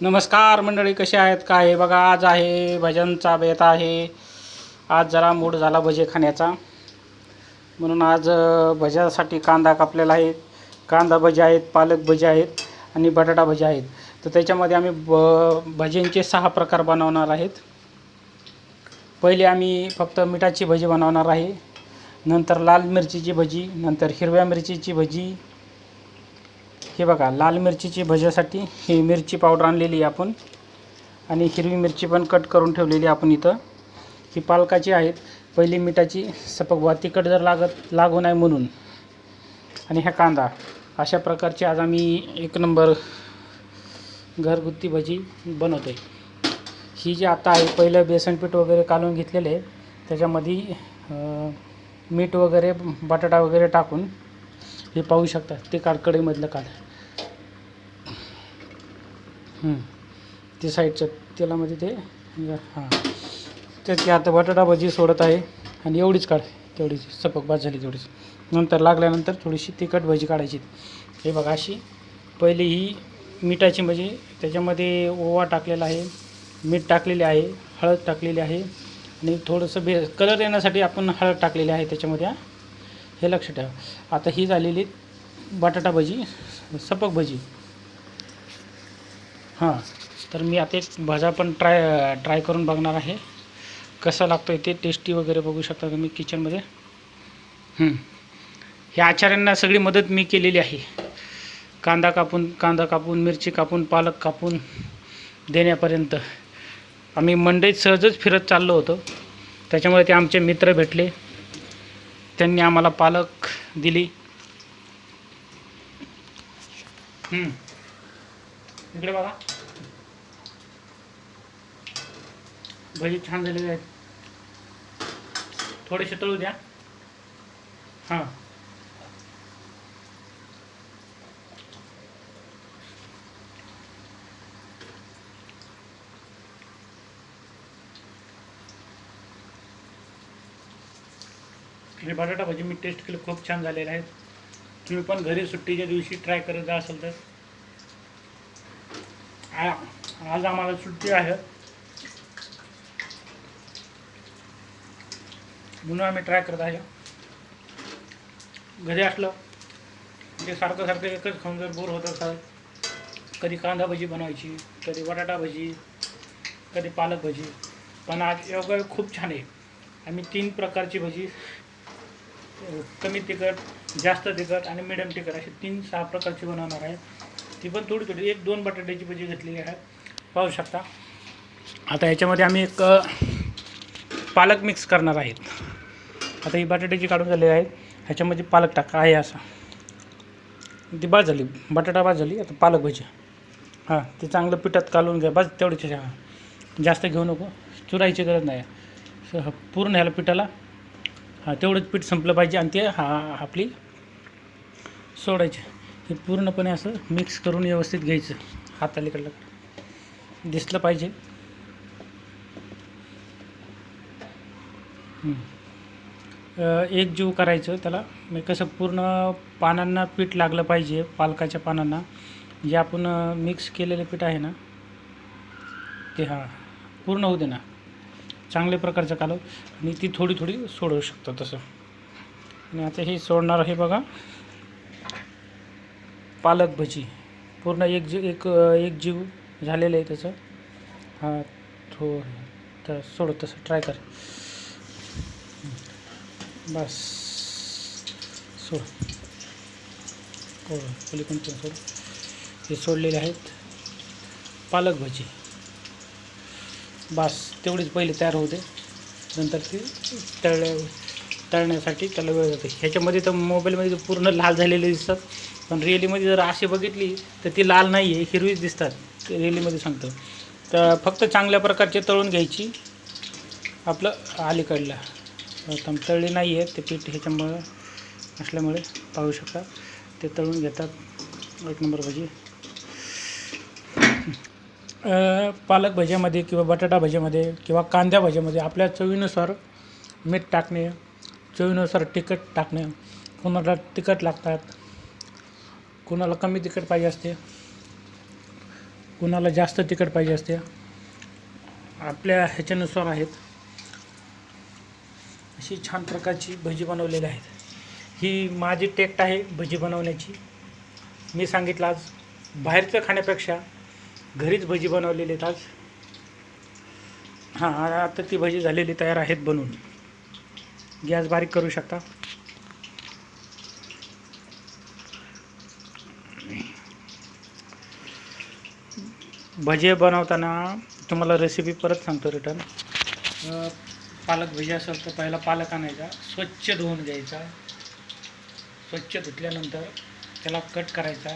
नमस्कार मंडळी कसे आहेत? काय आहे? बघा आज आहे भजनचा बेत आहे. आज जरा मूड झाला भजे खाण्याचा. म्हणून आज भज्यासाठी कांदा कापलेला आहे. कांदा भजे आहेत पालक भजे आहेत आणि बटाटा भजे आहेत. तर त्याच्यामध्ये आम्ही ब भज्यांचे सहा प्रकार बनवणार आहेत. पहिले आम्ही फक्त मिठाची भजी बनवणार आहे. नंतर लाल मिरचीची भजी नंतर हिरव्या मिरचीची भजी हे बघा लाल मिरचीची भज्यासाठी ही मिरची पावडर आणलेली आहे आपण. आणि हिरवी मिरची पण कट करून ठेवलेली आपण इथं. ही पालकाची आहेत. पहिली मिठाची सपक वा तिखट जर लागत लागू नये म्हणून. आणि ह्या कांदा. अशा प्रकारची आज आम्ही एक नंबर घरगुती भजी बनवतो आहे ही जी आता आहे पहिलं बेसनपीठ वगैरे कालून घेतलेलं आहे त्याच्यामध्ये मीठ वगैरे बटाटा वगैरे टाकून हे पाहू शकता ते काढ कढईमधलं काढ ते साईडच्या तेलामध्ये ते हां. त्याची आता बटाटा भजी सोडत आहे आणि एवढीच काढ तेवढीच सपक भात झाली तेवढीच. नंतर लागल्यानंतर थोडीशी तिखट भजी काढायची. हे बघा अशी पहिली ही मिठाची म्हणजे त्याच्यामध्ये ओवा टाकलेला आहे मीठ टाकलेले आहे हळद टाकलेली आहे आणि थोडंसं बे कलर येण्यासाठी आपण हळद टाकलेली आहे त्याच्यामध्ये हे लक्ष ठेवा. आता ही झालेली बटाटा भजी सपक भजी. हां तर मी आता एक भाजा पण ट्राय ट्राय करून बघणार आहे. कसा लागतो आहे ते टेस्टी वगैरे बघू शकता तुम्ही किचनमध्ये. ह्या आचार्यांना सगळी मदत मी केलेली आहे. कांदा कापून कांदा कापून मिरची कापून पालक कापून देण्यापर्यंत. आम्ही मंडईत सहजच फिरत चाललो होतो. त्याच्यामुळे ते आमचे मित्र भेटले. त्यांनी आम्हाला पालक दिली. इकडे बघा. भजी छान झालेली आहेत. थोडेसे तळू द्या. हां. आणि बटाटा भजी मी टेस्ट केली खूप छान झालेले आहेत तुम्ही पण घरी सुट्टीच्या दिवशी ट्राय करत जा असेल तर. आज आम्हाला सुट्टी आहे. म्हणून आम्ही ट्राय करत आहे. घरी असलं म्हणजे सारखं सारखं एकच खाऊन जर बोर होत असाल कधी कांदा भजी बनवायची कधी बटाटा भजी कधी पालक भजी. पण आज योगा खूप छान आहे. आम्ही तीन प्रकारची भजी कमी तिखट जास्त तिखट आणि मिडियम तिखट अशी तीन सहा प्रकारची बनवणार आहे. ती पण थोडी थोडी एक दोन बटाट्याची भजी घेतलेली आहे. पाहू शकता. आता याच्यामध्ये आम्ही एक पालक मिक्स करणार आहेत. आता ही बटाट्याची काढून झालेली आहे. ह्याच्यामध्ये पालक टाका. आहे असा. ती बाद झाली. बटाटा बाद झाली. आता पालक भजी. हां ते चांगलं पिठात कालून घ्या. बस तेवढीच हां जास्त घेऊ नको. चुरायची गरज नाही. पूर्ण ह्याला पिठाला तेवढंच पीठ संपलं पाहिजे आणि ते हा आपली सोडायचे. हे पूर्णपणे असं मिक्स करून व्यवस्थित घ्यायचं. हातालीकडलं दिसलं पाहिजे. एक जीव करायचं त्याला म्हणजे कसं पूर्ण पानांना पीठ लागलं पाहिजे पालकाच्या पानांना. जे आपण मिक्स केलेलं पीठ आहे ना ते हां पूर्ण होऊ दे ना. चांगल्या प्रकारचं कालव आणि ती थोडी थोडी सोडवू शकतो तसं. आणि आता हे सोडणार आहे बघा. पालक भजी. पूर्ण एक जीव एक एक जीव झालेलं आहे त्याचं. हां थो तर सोड तसं ट्राय कर. बस. सोड. हो पलीकडून पण सोड. हे सोडलेले आहेत. पालक भजी. बास तेवढीच पहिले तयार होते. नंतर ती तळल्या तळण्यासाठी त्याला वेळ जाते. ह्याच्यामध्ये तर मोबाईलमध्ये तर पूर्ण लाल झालेले दिसतात. पण रिअलीमध्ये जर अशी बघितली तर ती लाल नाही आहे हिरवीच दिसतात. रिअलीमध्ये सांगतो. तर फक्त चांगल्या प्रकारचे तळून घ्यायची. आपलं अलीकडला. आता तळली नाही आहे ते पीठ ह्याच्यामुळं असल्यामुळे पाहू शकता. ते तळून घेतात. एक नंबर भाजी. पालक भज्यामध्ये किंवा बटाटा भज्यामध्ये किंवा कांद्या भज्यामध्ये आपल्या चवीनुसार मीठ टाकणे चवीनुसार तिखट टाकणे. कोणाला तिखट लागतात कोणाला कमी तिखट पाहिजे असते कुणाला जास्त तिखट पाहिजे असते. आपल्या ह्याच्यानुसार आहेत. अशी छान प्रकारची भजी बनवलेली आहेत. ही माझी टेक्ट आहे भजी बनवण्याची. मी सांगितलं आज बाहेरचं खाण्यापेक्षा घरीच भजी बनवलेली आहेत आज. हां आता ती भजी झालेली तयार आहेत बनवून गॅस बारीक करू शकता? भजे बनवताना तुम्हाला रेसिपी परत सांगतो रिटर्न पालक भजी असेल तर पहिला पालक आणायचा स्वच्छ धुवून घ्यायचा. स्वच्छ धुतल्यानंतर त्याला कट करायचा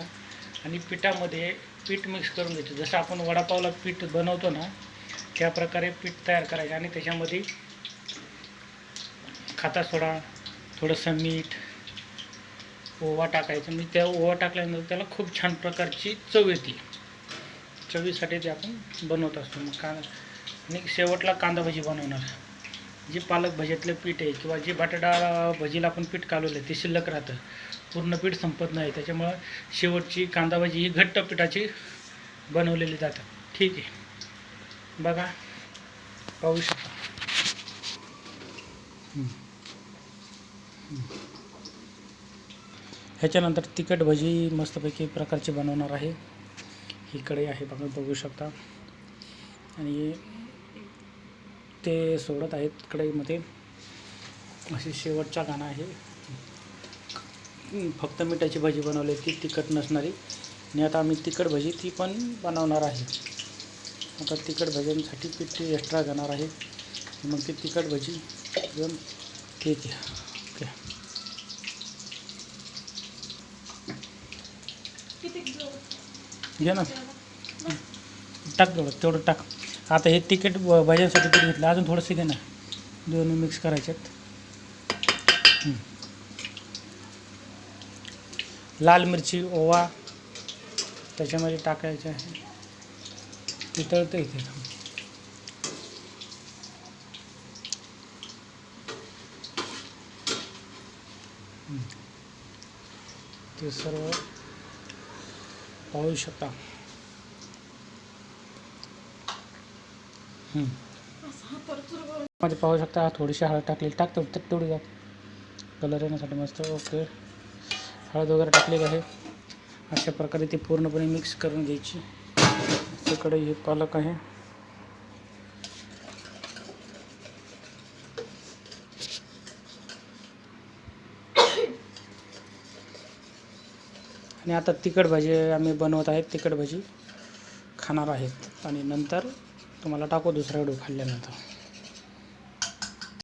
आणि पिठामध्ये पीठ मिक्स करून घ्यायचं जसं आपण वडापावला पीठ बनवतो ना त्या प्रकारे पीठ तयार करायचं आणि त्याच्यामध्ये खाता सोडा थोडंसं मीठ ओवा टाकायचं. मी त्या ओवा टाकल्यानंतर त्याला खूप छान प्रकारची चव येते. चवीसाठी ते आपण बनवत असतो. मग का आणि शेवटला कांदा भजी बनवणार. जे पालक भजीतलं पीठ आहे किंवा जे बटाटा भजीला आपण पीठ कालवलं आहे ते शिल्लक राहतं. पूर्ण पीठ संपत नाही. त्याच्यामुळं शेवटची कांदा भजी ही घट्ट पिठाची बनवलेली जातात. ठीक आहे. बघा. पाहू शकता. ह्याच्यानंतर तिखट भजी मस्तपैकी प्रकारची बनवणार आहे. ही कढई आहे बघा बघू शकता. आणि ते सोडत आहेत कढईमध्ये. अशी शेवटचा गाणं आहे. फक्त मिठाची भाजी बनवली ती तिखट नसणारी. आणि आता आम्ही तिखट भजी ती पण बनवणार आहे. आता तिखट भज्यांसाठी पीठ एक्स्ट्रा घेणार आहे. मग ती तिखट भजी घेऊन ठीक आहे. ओके. घे ना. टाक तेवढं तेवढं टाक. आता हे तिकीट भजनसाठी तिकीट घेतलं. अजून थोडंसं घे ना. दोन्ही मिक्स करायचे लाल मिरची ओवा त्याच्यामध्ये टाकायचे आहे. वितळतं इथे ते सर्व पाहू शकता. म्हणजे पाहू शकता थोडीशी हळद टाकली टाक तेवढी तेवढी टाक कलर येण्यासाठी मस्त. ओके. हळद वगैरे टाकलेली आहे. अशा प्रकारे ती पूर्णपणे मिक्स करून घ्यायची. तिकडे हे पालक आहे. आणि आता तिखट भाजी आम्ही बनवत आहेत. तिखट भाजी खाणार आहेत. आणि नंतर तुम्हाला टाकू दुसऱ्या व्हिडिओ खाल्ल्यानंतर.